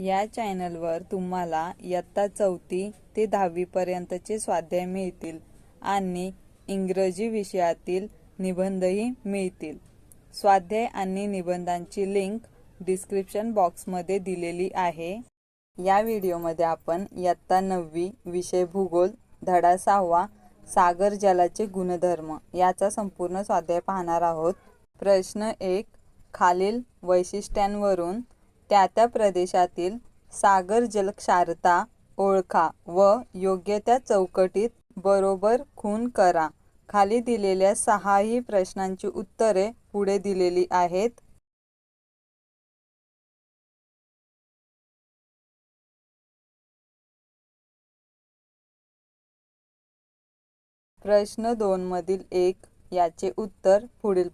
या चॅनलवर तुम्हाला इयत्ता चौथी ते दहावीपर्यंतचे स्वाध्याय मिळतील आणि इंग्रजी विषयातील निबंधही मिळतील. स्वाध्याय आणि निबंधांची लिंक डिस्क्रिप्शन बॉक्समध्ये दिलेली आहे. या व्हिडिओमध्ये आपण इयत्ता नववी विषय भूगोल धडा सहावा सागर जलाचे गुणधर्म याचा संपूर्ण स्वाध्याय पाहणार आहोत. प्रश्न एक खालील वैशिष्ट्यांवरून त्या त्या प्रदेशातील सागर जलक्षारता ओळखा व योग्य त्या चौकटीत बरोबर खून करा. खाली दिलेल्या सहाही प्रश्नांची उत्तरे पुढे दिलेली आहेत. प्रश्न दोन मधील एक याचे उत्तर पुढील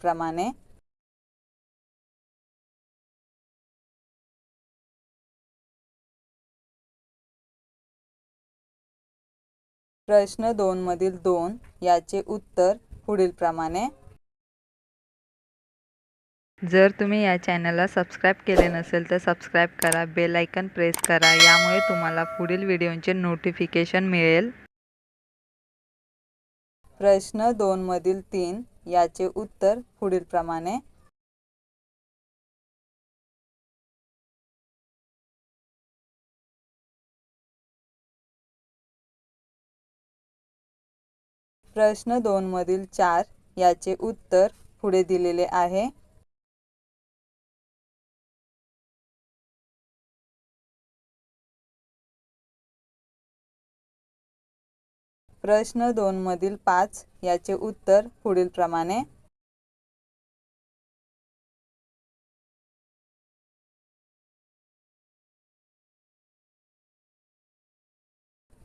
प्रश्न दोन मधील दोन याचे उत्तर पुढील प्रमाणे. जर तुम्ही या चॅनलला सबस्क्राईब केले नसेल तर सबस्क्राईब करा बेल आयकन प्रेस करा यामुळे तुम्हाला पुढील व्हिडिओचे नोटिफिकेशन मिळेल. प्रश्न दोन मधील तीन याचे उत्तर पुढील प्रश्न दोनमधील चार याचे उत्तर पुढे दिलेले आहे. प्रश्न दोनमधील पाच याचे उत्तर पुढील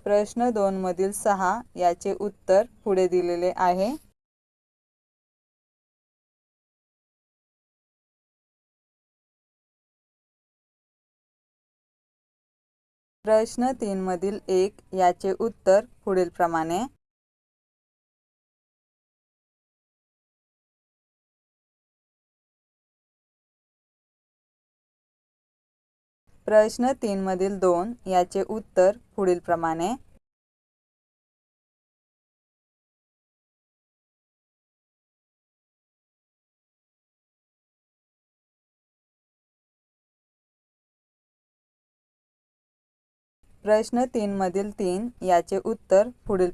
प्रश्न दोन मधील सहा याचे उत्तर पुढे दिलेले आहे. प्रश्न तीन मधील एक याचे उत्तर पुढील प्रश्न तीनमधील दोन याचे उत्तर पुढील प्रमाणे. प्रश्न तीनमधील तीन याचे उत्तर पुढील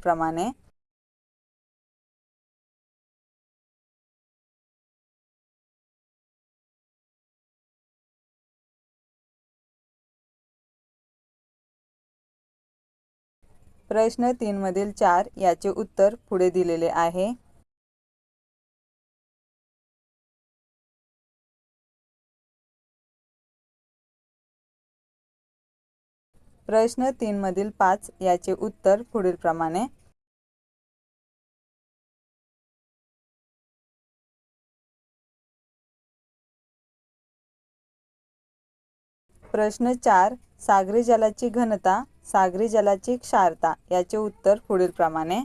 प्रश्न तीनमधील चार याचे उत्तर पुढे दिलेले आहे. प्रश्न तीनमधील पाच याचे उत्तर पुढील प्रमाणे. प्रश्न चार सागरी जलाची घनता सागरी जलाची क्षारता याचे उत्तर पुढील प्रमाणे